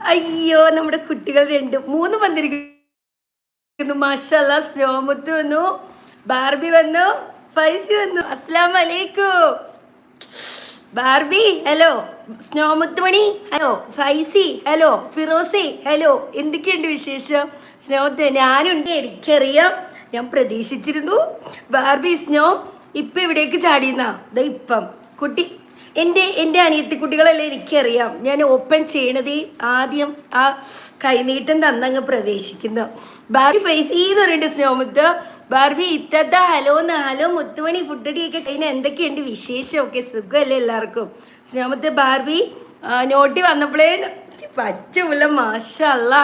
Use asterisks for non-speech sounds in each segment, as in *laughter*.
അയ്യോ നമ്മുടെ കുട്ടികൾ രണ്ട് മൂന്ന് വന്നിരിക്കുന്നു. മാഷല്ല സ്നോമുത്ത് വന്നു ബാർബി വന്നു ഫൈസി വന്നു. അസ്സാം വലൈക്കും ബാർബി ഹലോ സ്നോമുത്ത് മണി ഹലോ ഫൈസി ഹലോ ഫിറോസി ഹലോ എന്തൊക്കെയുണ്ട് വിശേഷം? സ്നോത്ത് ഞാനുണ്ട് എനിക്കറിയാം. ഞാൻ പ്രതീക്ഷിച്ചിരുന്നു. ബാർബി സ്നോ ഇപ്പം ഇവിടേക്ക് ചാടിയെന്നാ? ദ ഇപ്പം. കുട്ടി എന്റെ എന്റെ അനിയത്തി കുട്ടികളെല്ലാം എനിക്കറിയാം. ഞാൻ ഓപ്പൺ ചെയ്യണത് ആദ്യം ആ കൈനീട്ടം തന്നങ്ങ് പ്രവേശിക്കുന്നു. ബാർബി ഫേസ് എന്ന് പറയുന്നുണ്ട് സ്നോമുത്ത് ബാർബി ഇത്തത്ത ഹലോ എന്ന് ഹലോ മുത്തുമണി ഫുഡടിയൊക്കെ കഴിഞ്ഞ എന്തൊക്കെയുണ്ട് വിശേഷമൊക്കെ? സുഖമല്ലേ എല്ലാവർക്കും? സ്നോമുത്ത് ബാർബി നോട്ടി വന്നപ്പോഴേ പറ്റുമില്ല മാഷല്ല.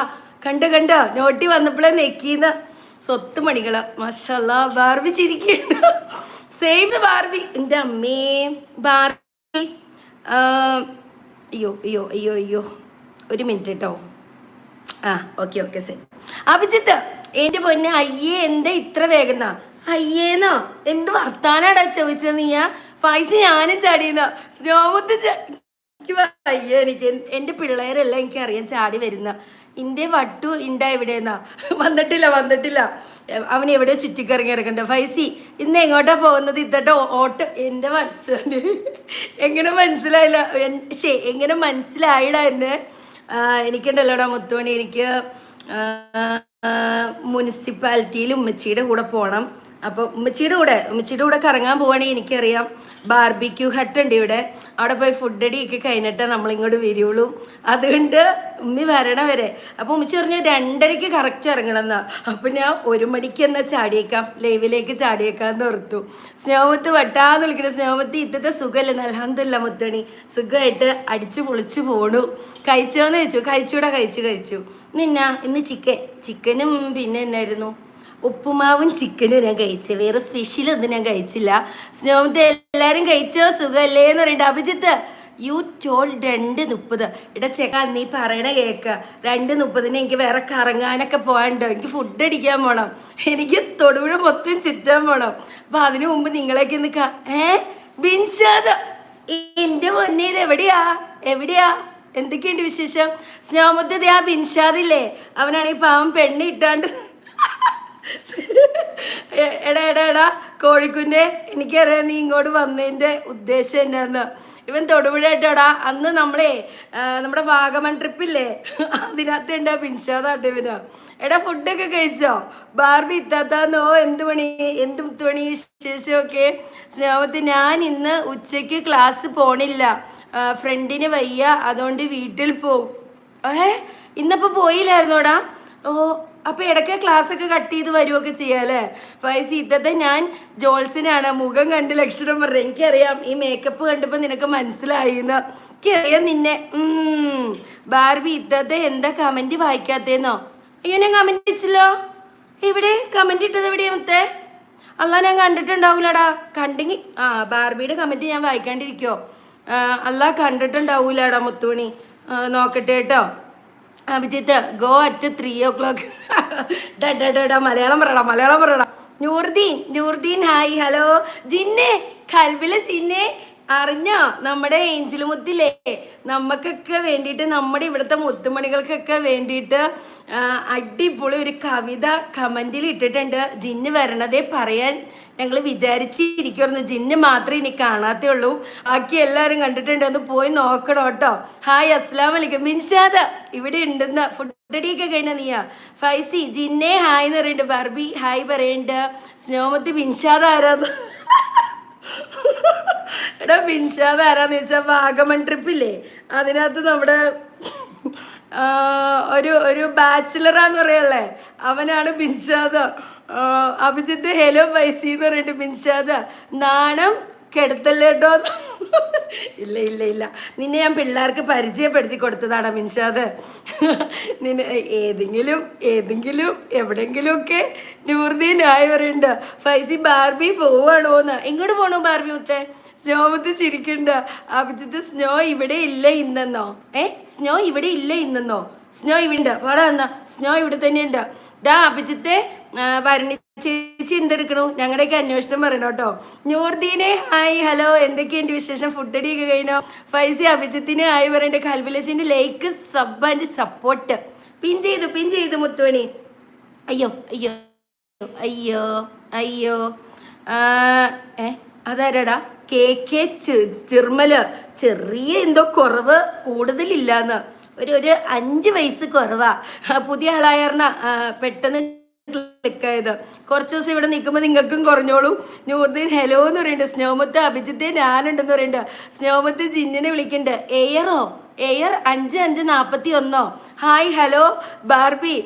കണ്ടോ കണ്ടോ നോട്ടി വന്നപ്പോഴേ നെക്കീന്ന് സ്വത്ത് മണികൾ. മാഷല്ല ബാർബി ചിരിക്കുന്നു. *laughs* Same Barbie. എന്റെ അമ്മേ ബാർബി അയ്യോ അയ്യോ അയ്യോ അയ്യോ. ഒരു മിനിറ്റ് കേട്ടോ ആ ഓക്കെ ഓക്കെ സെ അഭിജിത്ത് എന്റെ പൊന്നെ അയ്യേ എന്താ ഇത്ര വേഗം അയ്യേന്നോ എന്ത് വർത്താനാടാ ചോദിച്ചത് നീയാ? ഫൈസ് ഞാനും ചാടിയെന്നോ. സ്നോമത്ത് എനിക്ക് വയ്യ. എനിക്ക് എന്റെ എന്റെ പിള്ളേരെല്ലാം അറിയാൻ ചാടി വരുന്ന. ഇന്റെ വട്ടു ഇണ്ട എവിടെയെന്നാ? വന്നിട്ടില്ല വന്നിട്ടില്ല. അവൻ എവിടെയോ ചുറ്റിക്കറങ്ങി കിടക്കണ്ട ഫൈസി ഇന്ന് എങ്ങോട്ടാ പോകുന്നത്? ഇത്തട്ട ഓട്ടം എന്റെ മനസ്സിലാണ് എങ്ങനെ മനസ്സിലായില്ല? ശേ എങ്ങനെ മനസ്സിലായിടാ എന്നെ? എനിക്കുണ്ടല്ലോടാ മുത്തോണി എനിക്ക് മുനിസിപ്പാലിറ്റിയിൽ ഉമ്മച്ചിയുടെ കൂടെ പോകണം അപ്പോൾ ഉമ്മച്ചിയുടെ കൂടെ ഉമ്മച്ചിയുടെ കൂടെ കറങ്ങാൻ പോവുകയാണെങ്കിൽ എനിക്കറിയാം ബാർബിക്യൂ ഹട്ട് ഉണ്ട് ഇവിടെ. അവിടെ പോയി ഫുഡ് അടിയൊക്കെ കഴിഞ്ഞിട്ടേ നമ്മളിങ്ങോട്ട് വരുള്ളൂ. അതുകൊണ്ട് ഉമ്മി വരണ വരെ. അപ്പോൾ ഉമ്മച്ചി പറഞ്ഞു രണ്ടരയ്ക്ക് കറക്റ്റ് ഇറങ്ങണം എന്നാ അപ്പം ഞാൻ ഒരു മണിക്ക് എന്നാ ചാടിയേക്കാം. ലൈവിലേക്ക് ചാടിയേക്കാം എന്ന് ഓർത്തു. സ്നേഹമത്ത് വട്ടാന്ന് വിളിക്കുന്ന. സ്നേഹമത്ത് ഇത്തത്തെ സുഖമല്ലേ അലഹമില്ല മുത്തണി. സുഖമായിട്ട് അടിച്ചു പൊളിച്ചു പോണു. കഴിച്ചോന്ന് ചോദിച്ചു. കഴിച്ചൂടാ കഴിച്ചു കഴിച്ചു. നിന്നാ ഇന്ന് ചിക്കൻ ചിക്കനും പിന്നെ എന്നായിരുന്നു? ഉപ്പുമാവും ചിക്കനും ഞാൻ കഴിച്ചത് വേറെ സ്പെഷ്യൽ ഒന്നും ഞാൻ കഴിച്ചില്ല. സ്നോമത്തെ എല്ലാവരും കഴിച്ചോ? സുഖമല്ലേ എന്ന് പറയണ്ട അഭിജിത്ത് യു ടോൾ രണ്ട് മുപ്പത്. ഇട ചേക്കാ നീ പറയണ കേക്ക്. രണ്ട് മുപ്പതിന് എനിക്ക് വേറെ കറങ്ങാനൊക്കെ പോകാനുണ്ടോ? എനിക്ക് ഫുഡ് അടിക്കാൻ പോണം. എനിക്ക് തൊടുപുഴ മൊത്തം ചുറ്റാൻ പോണം. അപ്പൊ അതിനു മുമ്പ് നിങ്ങളെയൊക്കെ നിൽക്കാം ഏ? ബിൻഷാദ് എന്റെ പൊന്നെ ഇത് എവിടെയാ? എവിടെയാ? എന്തൊക്കെയുണ്ട് വിശേഷം? സ്നോമത്തെ ആ ബിൻഷാദില്ലേ? അവനാണെങ്കിൽ പാവം പെണ്ണ് ഇട്ടാണ്ട്. എടാ എടാ എടാ കോഴിക്കുഞ്ഞെ എനിക്കറിയാം നീ ഇങ്ങോട്ട് വന്നതിന്റെ ഉദ്ദേശം എന്നായിരുന്നു ഇവൻ തൊടുപുഴയായിട്ടോടാ അന്ന് നമ്മളെ നമ്മുടെ വാഗമൺ ട്രിപ്പില്ലേ? അതിനകത്ത് ഉണ്ട് പിൻഷാദാട്ടെ ഇവന്. എടാ ഫുഡൊക്കെ കഴിച്ചോ? ബാർബി ഇത്താത്താന്നോ എന്ത് പണി? എന്ത് മുത്തുമണി ശേഷമൊക്കെ സ്നേഹത്തിൽ ഞാൻ ഇന്ന് ഉച്ചയ്ക്ക് ക്ലാസ് പോണില്ല. ഫ്രണ്ടിന് വയ്യ അതുകൊണ്ട് വീട്ടിൽ പോവും. ഏ ഇന്നിപ്പോൾ പോയില്ലായിരുന്നോടാ? ഓ അപ്പൊ ഇടയ്ക്ക് ക്ലാസ് ഒക്കെ കട്ട് ചെയ്ത് വരുമൊക്കെ ചെയ്യാല്ലേ വയസ്സ് ഇത്തത്തെ ഞാൻ ജോൾസിനാണ് മുഖം കണ്ട് ലക്ഷണം പറഞ്ഞത് എനിക്കറിയാം ഈ മേക്കപ്പ് കണ്ടപ്പോൾ നിനക്ക് മനസ്സിലായി എന്ന് എനിക്കറിയാം നിന്നെ. ബാർബി ഇത്തത്തെ എന്താ കമന്റ് വായിക്കാത്തേന്നോ? അയ്യോ ഞാൻ കമന്റ് ഇച്ചില്ലോ എവിടെ? കമന്റ് ഇട്ടത് എവിടെയാ മത്തേ? അല്ല ഞാൻ കണ്ടിട്ടുണ്ടാവൂലടാ. കണ്ടെങ്കിൽ ആ ബാർബിയുടെ കമന്റ് ഞാൻ വായിക്കാണ്ടിരിക്കോ അല്ല കണ്ടിട്ടുണ്ടാവൂലടാ മുത്തുമണി. നോക്കട്ടെ കേട്ടോ. Abhijith go at three o'clock Malayalam പറയടാ മലയാളം പറയടാ. നൂർദീൻ നൂർദീൻ ഹായ് ഹലോ ജിന്നെ കൽബിലെ ജിന്നെ. അറിഞ്ഞോ? നമ്മുടെ ഏഞ്ചൽ മുത്തില്ലേ? നമുക്കൊക്കെ വേണ്ടിയിട്ട് നമ്മുടെ ഇവിടുത്തെ മുത്തുമണികൾക്കൊക്കെ വേണ്ടിയിട്ട് അടിപൊളി ഒരു കവിത കമന്റിൽ ഇട്ടിട്ടുണ്ട്. ജിന്ന് വരണതേ പറയാൻ ഞങ്ങൾ വിചാരിച്ചിരിക്കുമായിരുന്നു ജിന്ന് മാത്രമേ ഇനി കാണാത്തേ ഉള്ളൂ ബാക്കി എല്ലാവരും കണ്ടിട്ടുണ്ട്. ഒന്ന് പോയി നോക്കണം കേട്ടോ. ഹായ് അസ്സാം വലിക്കും മിൻഷാദ് ഇവിടെ ഉണ്ടെന്ന്. ഫുഡ് അടിയൊക്കെ കഴിഞ്ഞ നീയാ? ഫൈസി ജിന്നെ ഹായ് എന്ന് പറയുന്നുണ്ട്. ബർബി ഹായ് പറയുന്നുണ്ട് സ്നോമത്തി മിൻഷാദ് ആരാന്ന്? എടാ ബിൻഷാദ് ആരാന്ന് വെച്ചാൽ വാഗമൺ ട്രിപ്പില്ലേ അതിനകത്ത് നമ്മുടെ ഒരു ഒരു ബാച്ചിലറാന്ന് പറയല്ലേ? അവനാണ് ബിൻഷാദ് അഭിജിത്ത് ഹെലോ പൈസി എന്ന് പറയുന്നത് ബിൻഷാദ് നാണം കെടുത്തല്ലേ കേട്ടോ ഇല്ല ഇല്ല ഇല്ല. നിന്നെ ഞാൻ പിള്ളേർക്ക് പരിചയപ്പെടുത്തി കൊടുത്തതാണ് മിൻഷാദ് നിന്നെ ഏതെങ്കിലും ഏതെങ്കിലും എവിടെങ്കിലുമൊക്കെ നൂർദീൻ ആയി പറയുന്നുണ്ട് ഫൈസി ബാർബി പോവാണോന്ന്. എങ്ങോട്ട് പോണോ ബാർബി മുത്തേ? സ്നോമത്ത് ചിരിക്കണ്ട. അഭിജിത്ത് സ്നോ ഇവിടെ ഇല്ല ഇന്നെന്നോ? ഏ? സ്നോ ഇവിടെ ഇല്ല ഇന്നെന്നോ? സ്നോ ഇവിടെ ഉണ്ട് പാടാ സ്നോ ഇവിടെ തന്നെയുണ്ട് ഡാ അഭിജിത്തെ വരണി ചേച്ചി എന്തെടുക്കണു ഞങ്ങളുടെയൊക്കെ അന്വേഷണം പറയണം കേട്ടോ. നൂർദീനെ ഹായ് ഹലോ എന്തൊക്കെയുണ്ട് വിശേഷം? ഫുഡ് അടിയൊക്കെ കഴിഞ്ഞോ? ഫൈസി അഭിജിത്തിന് ഹായ് പറയണ്ട. കൽബിലച്ചിന്റെ like sub and support pin ചെയ്തു പിൻ ചെയ്തു മുത്തുമണി. അയ്യോ അയ്യോ അയ്യോ അയ്യോ. ഏ? അതാരടാ? കെ കെ ചിർമൽ. ചെറിയ എന്തോ കുറവ് കൂടുതലില്ലാന്ന്. ഒരു ഒരു അഞ്ച് വയസ്സ് കുറവാ. പുതിയ ആളായർന്ന പെട്ടെന്ന് ക്ലിക്കായത്. കുറച്ച് ദിവസം ഇവിടെ നിൽക്കുമ്പോൾ നിങ്ങൾക്കും കുറഞ്ഞോളും. നൂർദീൻ ഹലോ എന്ന് പറയുന്നുണ്ട്. സ്നോമത്ത് അഭിജിത്തെ ഞാനുണ്ടെന്ന് പറയുന്നുണ്ട്. സ്നോമത്ത് ജിന്നിനെ വിളിക്കുന്നുണ്ട്. എയറോ? എയർ അഞ്ച് അഞ്ച് നാൽപ്പത്തി ഒന്നോ ഹായ് ഹലോ ബാർബി.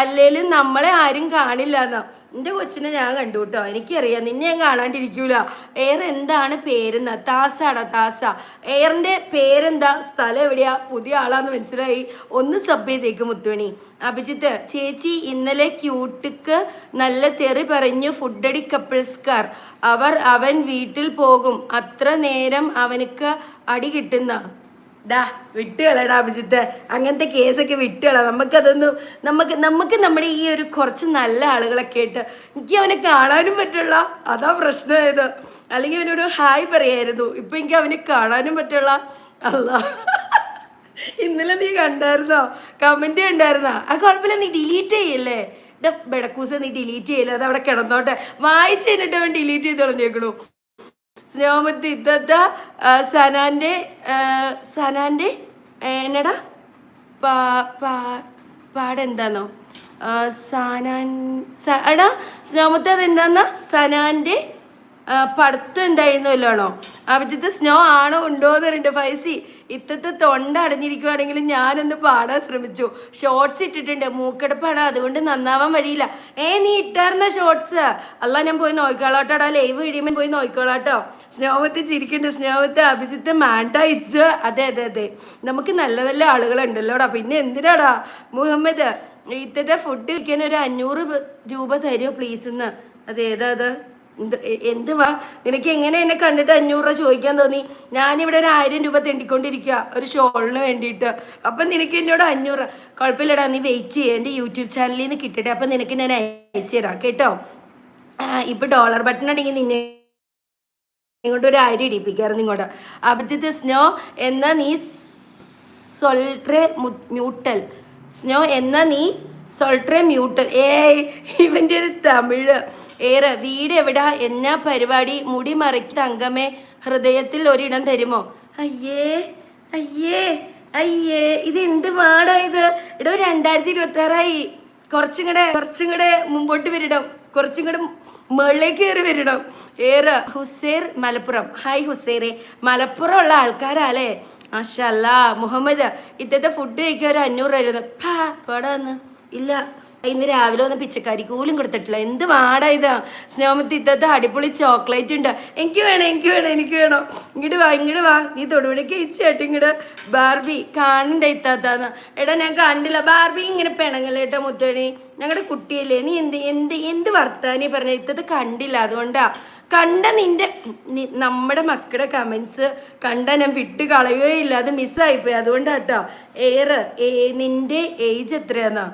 അല്ലേലും നമ്മളെ ആരും കാണില്ല എന്നോ എന്റെ കൊച്ചിനെ ഞാൻ കണ്ടു കേട്ടോ. എനിക്കറിയാം നിന്നെ ഞാൻ കാണാണ്ടിരിക്കൂല. എയർ എന്താണ് പേരെന്ന? താസാടാ താസ. എയറിന്റെ പേരെന്താ? സ്ഥലം എവിടെയാ? പുതിയ ആളാന്ന് മനസ്സിലായി. ഒന്ന് സബ് ചെയ്തേക്ക് മുത്തുമണി. അഭിജിത്ത് ചേച്ചി ഇന്നലെ ക്യൂട്ടിക്ക് നല്ല തെറി പറഞ്ഞു ഫുഡടി കപ്പിൾസ്കാർ. അവർ അവൻ വീട്ടിൽ പോകും. അത്ര നേരം അവനക്ക് അടി കിട്ടുന്ന ഡാ വിട്ടുകളടാ അഭിജിത്ത്. അങ്ങനത്തെ കേസൊക്കെ വിട്ടുകള. നമുക്കതൊന്നും നമുക്ക് നമുക്ക് നമ്മുടെ ഈ ഒരു കുറച്ച് നല്ല ആളുകളൊക്കെ ആയിട്ട് എനിക്ക് അവനെ കാണാനും പറ്റുള്ള അതാ പ്രശ്നമായത് അല്ലെങ്കിൽ അവനോട് ഹായ് പറയായിരുന്നു. ഇപ്പൊ എനിക്ക് അവനെ കാണാനും പറ്റുള്ള അല്ല. ഇന്നലെ നീ കണ്ടായിരുന്നോ? കമന്റ് കണ്ടായിരുന്നോ? ആ കുഴപ്പമില്ല നീ ഡിലീറ്റ് ചെയ്യല്ലേ? ബെടക്കൂസ നീ ഡിലീറ്റ് ചെയ്യില്ല? അത് അവിടെ കിടന്നോട്ടെ. വായിച്ചു കഴിഞ്ഞിട്ട് അവൻ ഡിലീറ്റ് ചെയ്ത് കളഞ്ഞേക്കണു. സ്നേഹമത്തി ഇത്തത്ത സനാന്റെ സനാന്റെ എന്നടാ? പാ പാ പാടെന്താന്നോ? സാനാൻ എടാ സ്നേഹമത്തി അതെന്താന്നാ? സനാന്റെ പഠിത്തം എന്തായിരുന്നല്ലോണോ അഭിജിത്ത് സ്നോ ആണോ ഉണ്ടോ എന്ന് പറയുന്നുണ്ട് ഫൈസി ഇത്തത്തെ തൊണ്ട അടഞ്ഞിരിക്കുവാണെങ്കിലും ഞാനൊന്ന് പാടാൻ ശ്രമിച്ചു. ഷോർട്സ് ഇട്ടിട്ടുണ്ട്. മൂക്കടപ്പാണ്. അതുകൊണ്ട് നന്നാവാൻ വഴിയില്ല. ഏ നീ ഇട്ടായിരുന്ന ഷോർട്സ് അല്ല ഞാൻ പോയി നോക്കിക്കോളാട്ടോ ലൈവ് കഴിയുമ്പോൾ പോയി നോക്കിക്കോളാട്ടോ സ്നേഹത്ത് ചിരിക്കുന്നുണ്ട്. സ്നേഹത്ത് അഭിജിത്ത് മാണ്ട അതെ അതെ അതെ. നമുക്ക് നല്ല നല്ല ആളുകളുണ്ടല്ലോടാ. പിന്നെ എന്തിനാടാ? മുഹമ്മദ് ഇത്തത്തെ ഫുഡ് കഴിക്കാൻ ഒരു അഞ്ഞൂറ് രൂപ തരുമോ പ്ലീസ് എന്ന് അതേതാ അത്? എന്ത് എന്ത് വാ? നിനക്ക് എങ്ങനെ എന്നെ കണ്ടിട്ട് അഞ്ഞൂറ് രൂപ ചോദിക്കാൻ തോന്നി? ഞാനിവിടെ ഒരു ആയിരം രൂപ തെണ്ടിക്കൊണ്ടിരിക്കുക ഒരു ഷോളിന് വേണ്ടിയിട്ട്. അപ്പം നിനക്ക് എന്നോട് അഞ്ഞൂറ് കുഴപ്പമില്ലടാ നീ വെയിറ്റ് ചെയ്യുക എന്റെ യൂട്യൂബ് ചാനലിൽ നിന്ന് കിട്ടട്ടെ. അപ്പം നിനക്ക് ഞാൻ അയച്ചു തരാം കേട്ടോ? ഇപ്പം ഡോളർ ബട്ടൺ ആണെങ്കിൽ നിന്നെ ഇങ്ങോട്ട് ഒരു ആയിരം ഇടിപ്പിക്കാറുണ്ട് ഇങ്ങോട്ട്. അഭിജിത്ത് സ്നോ എന്ന നീ സൊൽട്രെ മ്യൂട്ടൽ. സ്നോ എന്ന നീ സൊൾട്രെ മ്യൂട്ടൽ ഏ ഇവന്റെ ഒരു തമിഴ് ഏറെ വീട് എവിടാ? എന്നാ പരിപാടി? മുടി മറയ്ക്ക് തങ്കമേ ഹൃദയത്തിൽ ഒരിടം തരുമോ? അയ്യേ അയ്യേ അയ്യേ ഇത് എന്ത് വാടാ ഇത്? ഇടോ രണ്ടായിരത്തി ഇരുപത്തി ആറായി കുറച്ചും കൂടെ കുറച്ചും കൂടെ മുമ്പോട്ട് വരിടം. കുറച്ചും കൂടെ മുകളിലേക്ക് കയറി വരണം ഏറെ ഹുസൈർ മലപ്പുറം. ഹായ് ഹുസൈറെ. മലപ്പുറം ഉള്ള ആൾക്കാരല്ലേ മാഷല്ല മുഹമ്മദ് ഇത്തത്തെ ഫുഡ് കഴിക്കാൻ ഒരു അഞ്ഞൂറ് ആയിരുന്നു പാ ഇല്ല. ഇന്ന് രാവിലെ വന്ന പിച്ചക്കാരിക്ക് പോലും കൊടുത്തിട്ടില്ല. എന്ത് വാടാ ഇതാ? സ്നേഹമത്തി ഇത്തത്തെ അടിപൊളി ചോക്ലേറ്റ് ഉണ്ട്. എനിക്ക് വേണം എനിക്ക് വേണം എനിക്ക് വേണം. ഇങ്ങോട്ട് വാ ഇങ്ങോട്ട് വാ. നീ തൊടുപുഴയ്ക്ക് ഇച്ചേട്ട് ഇങ്ങോട്ട് ബാർബി കാണണ്ട ഇത്താത്താന്ന്. എടാ ഞാൻ കണ്ടില്ല. ബാർബി ഇങ്ങനെ പെണങ്ങല്ലേ കേട്ടോ മുത്തണി. ഞങ്ങളുടെ കുട്ടിയല്ലേ. നീ എന്ത് എന്ത് എന്ത് വർത്താനീ പറഞ്ഞ? ഇത്തത് കണ്ടില്ല. അതുകൊണ്ടാ. കണ്ട നിന്റെ നമ്മുടെ മക്കളുടെ കമൻസ് കണ്ട ഞാൻ വിട്ട് കളയുകയില്ല. അത് മിസ്സായിപ്പോയി അതുകൊണ്ടാട്ടോ ഏറ് നിന്റെ ഏജ് എത്രയാന്നാ?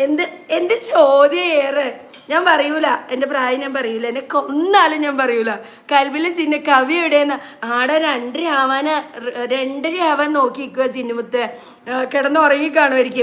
എന്ത് എന്റെ ചോദ്യം ഏറെ. ഞാൻ പറയൂല എന്റെ പ്രായം ഞാൻ പറയൂല എന്നെ കൊന്നാലും ഞാൻ പറയൂല. കൽബിലെ ചിന്ന കവി എവിടെയെന്ന് ആടെ രണ്ടര ആവാന് രണ്ടര ആവാൻ നോക്കിക്കുക ചിന്നുമുത്ത്. കിടന്ന് ഉറങ്ങി കാണുമായിരിക്കും